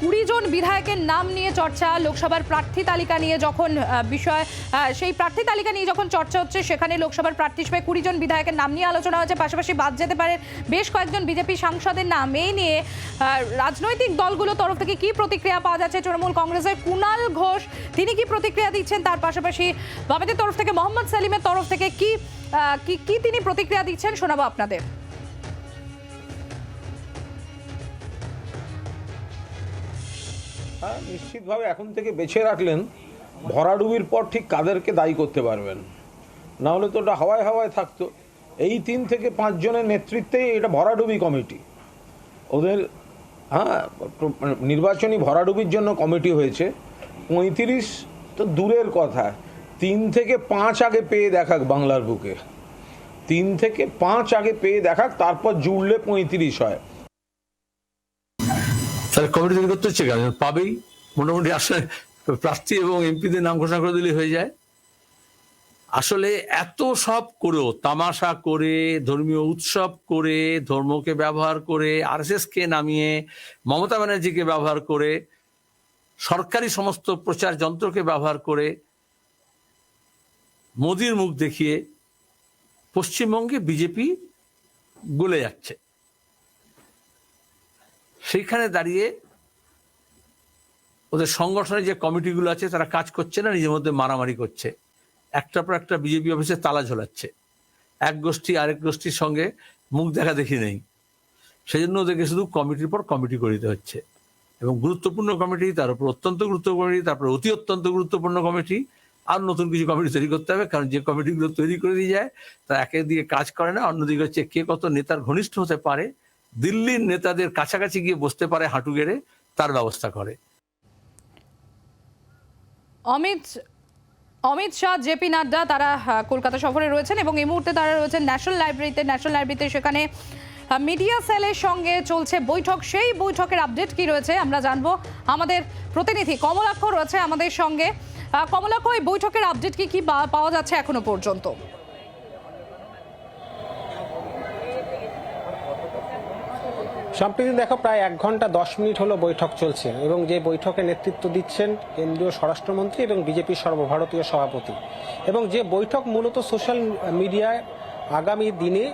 কুড়ি জন বিধায়কের নাম নিয়ে চর্চা, লোকসভার প্রার্থী তালিকা নিয়ে যখন বিষয় সেই প্রার্থী তালিকা নিয়ে যখন চর্চা হচ্ছে, সেখানে লোকসভার প্রার্থী হিসেবে কুড়ি জন বিধায়কের নাম নিয়ে আলোচনা হচ্ছে। পাশাপাশি বাদ যেতে পারে বেশ কয়েকজন বিজেপি সাংসদের নাম। এই নিয়ে রাজনৈতিক দলগুলোর তরফ থেকে কি প্রতিক্রিয়া পাওয়া যাচ্ছে? তৃণমূল কংগ্রেসের কুণাল ঘোষ, তিনি কি প্রতিক্রিয়া দিচ্ছেন? তার পাশাপাশি বামেদের তরফ থেকে মোহাম্মদ সেলিমের তরফ থেকে কি কি তিনি প্রতিক্রিয়া দিচ্ছেন? শোনাবো আপনাদের। হ্যাঁ নিশ্চিতভাবে এখন থেকে বেছে রাখলেন ভরাডুবির পর ঠিক কাদেরকে দায়ী করতে পারবেন। না হলে তো ওটা হাওয়ায় হাওয়ায় থাকতো। এই তিন থেকে পাঁচজনের নেতৃত্বেই এটা ভরাডুবি কমিটি। ওদের হ্যাঁ মানে নির্বাচনী ভরাডুবির জন্য কমিটি হয়েছে। পঁয়ত্রিশ তো দূরের কথা। তিন থেকে পাঁচ আগে পেয়ে দেখাক বাংলার বুকে। তিন থেকে পাঁচ আগে পেয়ে দেখাক, তারপর জুড়লে পঁয়ত্রিশ হয়। তাহলে কমিটি তৈরি করতে হচ্ছে কেন? পাবেই। মোটামুটি আসলে প্রার্থী এবং এমপিদের নাম ঘোষণা করে দিলে হয়ে যায়। আসলে এত সব করেও, তামাশা করে, ধর্মীয় উৎসব করে, ধর্মকে ব্যবহার করে আরএসএস কে নামিয়ে, মমতা ব্যানার্জিকে ব্যবহার করে, সরকারি সমস্ত প্রচার যন্ত্রকে ব্যবহার করে, মোদির মুখ দেখিয়ে পশ্চিমবঙ্গে বিজেপি গলে যাচ্ছে। সেইখানে দাঁড়িয়ে ওদের সংগঠনের যে কমিটিগুলো আছে, তারা কাজ করছে না, নিজের মধ্যে মারামারি করছে। একটার পর একটা বিজেপি অফিসে তালা ঝোলাচ্ছে। এক গোষ্ঠী আরেক গোষ্ঠীর সঙ্গে মুখ দেখা দেখি নেই। সেই জন্য ওদেরকে শুধু কমিটির পর কমিটি করে দিতে হচ্ছে। এবং গুরুত্বপূর্ণ কমিটি, তার উপর অত্যন্ত গুরুত্বপূর্ণ কমিটি তারপর অতি অত্যন্ত গুরুত্বপূর্ণ কমিটি। আর নতুন কিছু কমিটি তৈরি করতে হবে, কারণ যে কমিটিগুলো তৈরি করে দিয়ে যায় তারা একের দিকে কাজ করে না, অন্যদিকে হচ্ছে কে কত নেতার ঘনিষ্ঠ হতে পারে দিল্লির নেতাদের কাছাকাছি গিয়ে বসতে পারে হাঁটু গেড়ে, তার ব্যবস্থা করে। অমিত অমিত শাহ জেপি নাড্ডা, তারা কলকাতা সফরে রয়েছেন এবং এই মুহূর্তে তারা রয়েছেন ন্যাশনাল লাইব্রেরিতে। ন্যাশনাল লাইব্রেরিতে সেখানে মিডিয়া সেলের সঙ্গে চলছে বৈঠক। সেই বৈঠকের আপডেট কি রয়েছে আমরা জানব। আমাদের প্রতিনিধি কমলাক্ষ রয়েছে আমাদের সঙ্গে। কমলাক্ষ, এই বৈঠকের আপডেট কি কি পাওয়া যাচ্ছে এখনও পর্যন্ত? সম্প্রতি দেখো প্রায় এক ঘণ্টা দশ মিনিট হলো বৈঠক চলছে এবং যে বৈঠকে নেতৃত্ব দিচ্ছেন কেন্দ্রীয় স্বরাষ্ট্রমন্ত্রী এবং বিজেপির সর্বভারতীয় সভাপতি। এবং যে বৈঠক মূলত সোশ্যাল মিডিয়ায় আগামী দিনে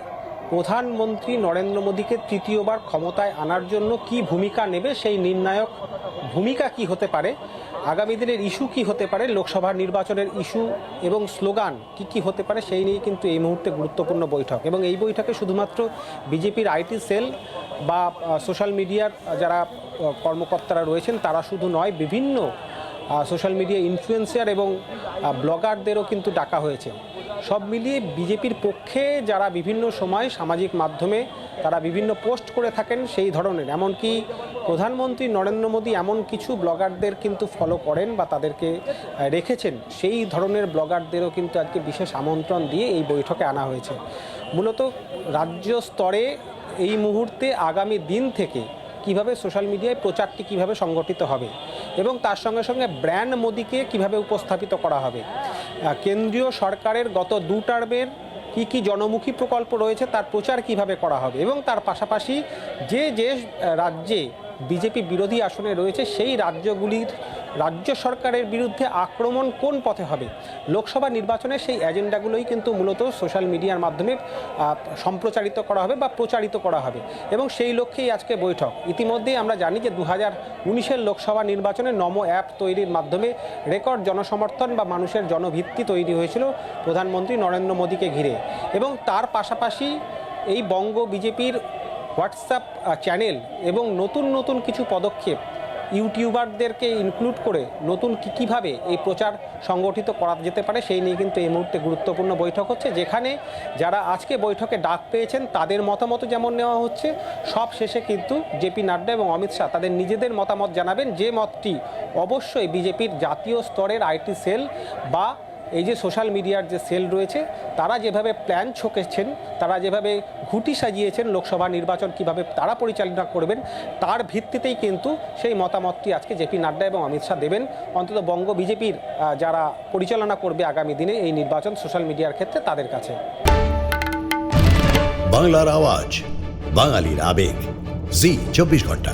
প্রধানমন্ত্রী নরেন্দ্র মোদীকে তৃতীয়বার ক্ষমতায় আনার জন্য কি ভূমিকা নেবে সেই নির্ণায়ক ভূমিকা কি হতে পারে? আগামী দিনের ইস্যু কি হতে পারে? লোকসভা নির্বাচনের ইস্যু এবং স্লোগান কি কি হতে পারে সেই নিয়ে কিন্তু এই মুহূর্তে গুরুত্বপূর্ণ বৈঠক। এবং এই বৈঠকে শুধুমাত্র বিজেপির আইটি সেল বা সোশ্যাল মিডিয়ার যারা কর্মকর্তারা রয়েছেন তারা শুধু নয়, বিভিন্ন সোশ্যাল মিডিয়া ইনফ্লুয়েন্সার এবং ব্লগারদেরও কিন্তু ডাকা হয়েছে। সব মিলিয়ে বিজেপির পক্ষে যারা বিভিন্ন সময় সামাজিক মাধ্যমে তারা বিভিন্ন পোস্ট করে থাকেন সেই ধরনের। এমনকি প্রধানমন্ত্রী নরেন্দ্র মোদী এমন কিছু ব্লগারদের কিন্তু ফলো করেন বা তাদেরকে রেখেছেন। সেই ধরনের ব্লগারদেরও কিন্তু আজকে বিশেষ আমন্ত্রণ দিয়ে এই বৈঠকে আনা হয়েছে। মূলত রাজ্য স্তরে এই মুহূর্তে আগামী দিন থেকে কীভাবে সোশ্যাল মিডিয়ায় প্রচারটি কীভাবে সংগঠিত হবে এবং তার সঙ্গে সঙ্গে ব্র্যান্ড মোদিকে কীভাবে উপস্থাপিত করা হবে কেন্দ্রীয় সরকারের গত দু টার্মের কি কি জনমুখী প্রকল্প রয়েছে তার প্রচার কীভাবে করা হবে? এবং তার পাশাপাশি যে যে রাজ্যে বিজেপি বিরোধী আসনে রয়েছে, সেই রাজ্যগুলির রাজ্য সরকারের বিরুদ্ধে আক্রমণ কোন পথে হবে? লোকসভা নির্বাচনের সেই এজেন্ডাগুলোই কিন্তু মূলত সোশ্যাল মিডিয়ার মাধ্যমে সম্প্রচারিত করা হবে বা প্রচারিত করা হবে। এবং সেই লক্ষ্যেই আজকে বৈঠক। ইতিমধ্যেই আমরা জানি যে দু হাজার উনিশের লোকসভা নির্বাচনে নমো অ্যাপ তৈরির মাধ্যমে রেকর্ড জনসমর্থন বা মানুষের জনভিত্তি তৈরি হয়েছিল প্রধানমন্ত্রী নরেন্দ্র মোদীকে ঘিরে। এবং তার পাশাপাশি এই বঙ্গ বিজেপির হোয়াটসঅ্যাপ চ্যানেল এবং নতুন নতুন কিছু পদক্ষেপ ইউটিউবারদেরকে ইনক্লুড করে নতুন কী কীভাবে এই প্রচার সংগঠিত করা যেতে পারে সেই নিয়ে কিন্তু এই মুহূর্তে গুরুত্বপূর্ণ বৈঠক হচ্ছে, যেখানে যারা আজকে বৈঠকে ডাক পেয়েছেন তাদের মতামত যেমন নেওয়া হচ্ছে, সব শেষে কিন্তু জেপি নাড্ডা এবং অমিত শাহ তাদের নিজেদের মতামত জানাবেন যে মতটি অবশ্যই বিজেপির জাতীয় স্তরের আইটি সেল বা এই যে সোশ্যাল মিডিয়ার যে সেল রয়েছে, তারা যেভাবে প্ল্যান ছকেছেন, তারা যেভাবে ঘুটি সাজিয়েছেন লোকসভা নির্বাচন কীভাবে তারা পরিচালনা করবেন, তার ভিত্তিতেই কিন্তু সেই মতামতটি আজকে জেপি নাড্ডা এবং অমিত শাহ দেবেন। অন্তত বঙ্গ বিজেপির যারা পরিচালনা করবে আগামী দিনে এই নির্বাচন সোশ্যাল মিডিয়ার ক্ষেত্রে তাদের কাছে। বাংলার আওয়াজ, বাঙালির আবেগ। জি, চব্বিশ ঘণ্টা।